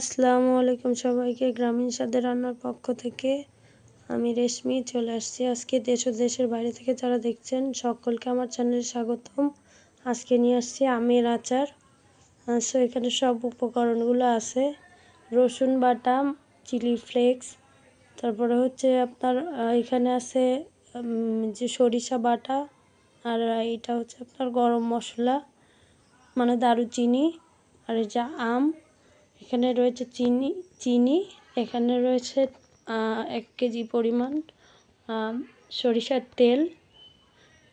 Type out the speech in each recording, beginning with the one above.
আসসালামু আলাইকুম সবাইকে, গ্রামীণ স্বাদের রান্নার পক্ষ থেকে আমি রেশমি চলে আসছি। আজকে দেশ ও দেশের বাইরে থেকে যারা দেখছেন, সকলকে আমার চ্যানেলে স্বাগতম। আজকে নিয়ে আসছি আমের আচার। সো এখানে সব উপকরণগুলো আছে। রসুন বাটা, চিলি ফ্লেক্স, তারপরে হচ্ছে আপনার এখানে আছে যে সরিষা বাটা, আর এটা হচ্ছে আপনার গরম মশলা মানে দারুচিনি, আর যে আম এখানে রয়েছে চিনি চিনি, এখানে রয়েছে এক কেজি পরিমাণ সরিষার তেল।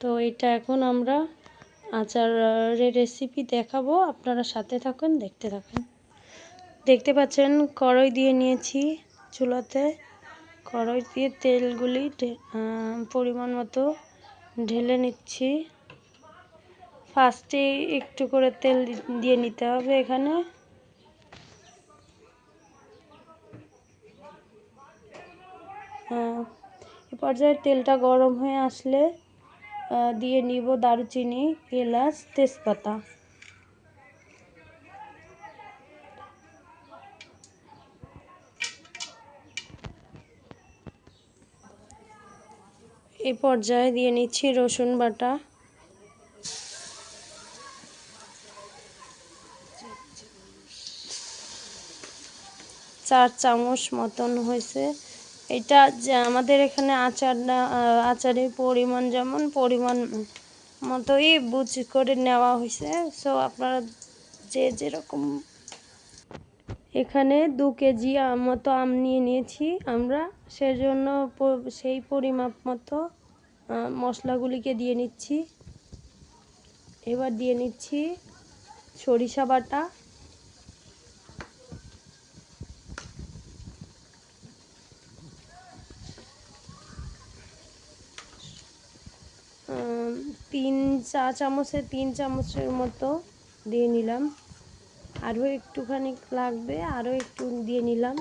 তো এটা এখন আমরা আচারের রেসিপি দেখাবো। আপনারা সাথে থাকুন, দেখতে থাকুন। দেখতে পাচ্ছেন, কড়াই দিয়ে নিয়েছি চুলাতে। কড়াই দিয়ে তেলগুলি পরিমাণ মতো ঢেলে নিচ্ছি। ফার্স্টে একটু করে তেল দিয়ে নিতে হবে এখানে। এ পর্যায়ে তেলটা গরম হয়ে আসলে দিয়ে নিব দারুচিনি, এলাচ, তেজপাতা। এ পর্যায়ে দিয়ে নিচ্ছি রসুন বাটা। চার চামচ মতন হয়েছে এটা যে আমাদের এখানে আচারটা আচারের পরিমাণ যেমন পরিমাণ মতোই বুঝ করে নেওয়া হয়েছে। সো আপনারা যে যেরকম এখানে দু কেজি মতো আম নিয়ে নিয়েছি আমরা, সেজন্য সেই পরিমাপ মতো মশলাগুলিকে দিয়ে নিচ্ছি। এবার দিয়ে নিচ্ছি সরিষা বাটা। তিন চা চামচে, তিন চামচের মতো দিয়ে নিলাম। আরও একটুখানি লাগবে, আরও একটু দিয়ে নিলাম।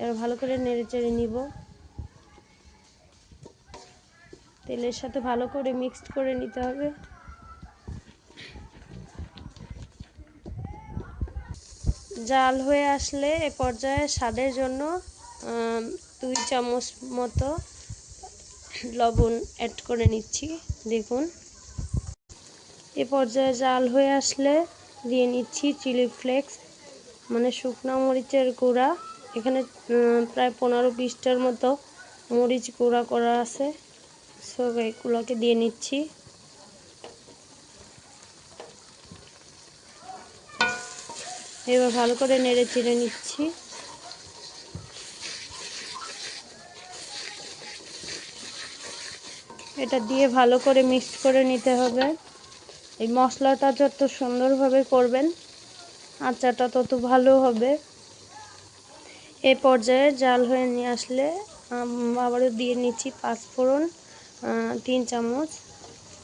এবার ভালো করে নেড়ে চেড়ে নিব। তেলের সাথে ভালো করে মিক্সড করে নিতে হবে। জাল হয়ে আসলে এ পর্যায়ে স্বাদের জন্য দুই চামচ মতো লবণ অ্যাড করে নিচ্ছি। দেখুন। এ পর্যায়ে জাল হয়ে আসলে দিয়ে নিচ্ছি চিলি ফ্লেক্স মানে শুকনো মরিচের গুঁড়া। এখানে প্রায় পনেরো বিশটার মতো মরিচ গুঁড়া করা আছে। সব এগুলোকে দিয়ে নিচ্ছি। এবার ভালো করে নেড়ে চিড়ে নিচ্ছি। এটা দিয়ে ভালো করে মিক্স করে নিতে হবে। এই মশলাটা যত সুন্দরভাবে করবেন, আচারটা তত ভালো হবে। এ পর্যায়ে জাল হয়ে নিয়ে আসলে আবারও দিয়ে নিচ্ছি পাঁচফোড়ন তিন চামচ।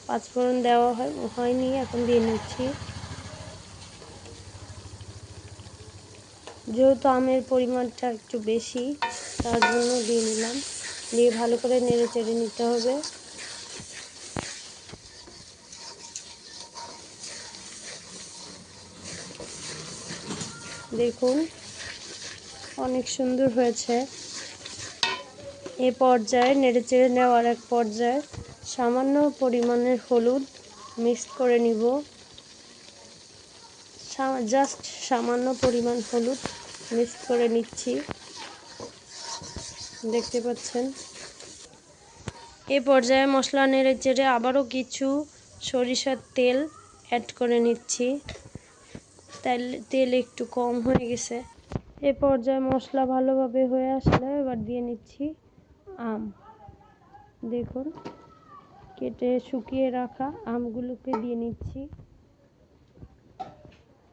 পাঁচফোড়ন দেওয়া হয়, হয়নি, এখন দিয়ে নিচ্ছি। যেহেতু আমের পরিমাণটা একটু বেশি, তার জন্য দিয়ে নিলাম। দিয়ে ভালো করে নেড়ে চেড়ে নিতে হবে। দেখুন, অনেক সুন্দর হয়েছে। এ পর্যায়ে নেড়ে চেড়ে নেওয়ার এক পর্যায়ে সামান্য পরিমাণের হলুদ মিক্সড করে নিব। জাস্ট সামান্য পরিমাণ হলুদ মিক্স করে নিচ্ছি। দেখতে পাচ্ছেন? এ পর্যায়ে মশলা নেড়ে চেড়ে আবারও কিছু সরিষার তেল অ্যাড করে নিচ্ছি। তেল তেল একটু কম হয়ে গেছে। এ পর্যায়ে মশলা ভালোভাবে হয়ে আসলে এবার দিয়ে নিচ্ছি আম। দেখুন, কেটে শুকিয়ে রাখা আমগুলোকে দিয়ে নিচ্ছি।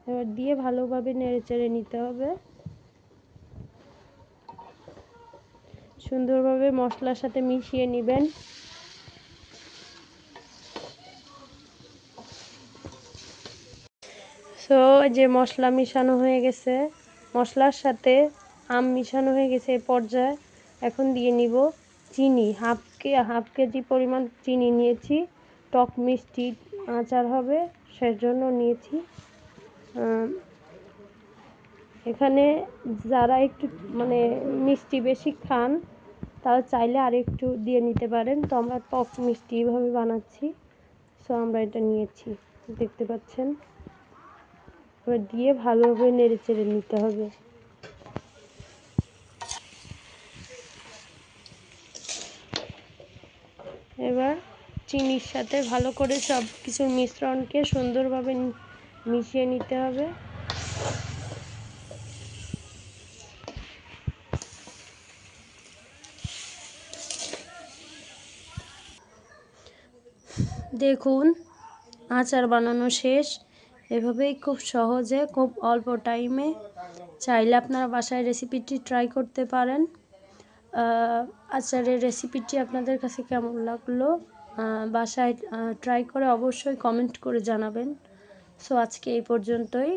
এবার দিয়ে ভালোভাবে নেড়েচেড়ে নিতে হবে। সুন্দরভাবে মশলার সাথে মিশিয়ে নেবেন। সো যে মশলা মিশানো হয়ে গেছে, মশলার সাথে আম মিশানো হয়ে গেছে এই পর্যায়ে। এখন দিয়ে নিব চিনি, হাফ কে, হাফ কেজি পরিমাণ চিনি নিয়েছি, টক মিষ্টি আচার হবে সেজন্য নিয়েছি। এখানে যারা একটু মানে মিষ্টি বেশি খান, তারা চাইলে আর একটু দিয়ে নিতে পারেন। তো আমরা টক মিষ্টি এইভাবে বানাচ্ছি। সো আমরা এটা নিয়েছি, দেখতে পাচ্ছেন। এবার দিয়ে ভালোভাবে নেড়ে চেড়ে নিতে হবে। এবার চিনির সাথে ভালো করে সব কিছুর মিশ্রণকে সুন্দরভাবে মিশিয়ে নিতে হবে। দেখুন, আচার বানানো শেষ। এভাবেই খুব সহজে, খুব অল্প টাইমে চাইলে আপনারা বাসায় রেসিপিটি ট্রাই করতে পারেন। আচারের রেসিপিটি আপনাদের কাছে কেমন লাগল বাসায় ট্রাই করে অবশ্যই কমেন্ট করে জানাবেন। সো আজকে এই পর্যন্তই।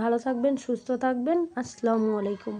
ভালো থাকবেন, সুস্থ থাকবেন। আসসালামু আলাইকুম।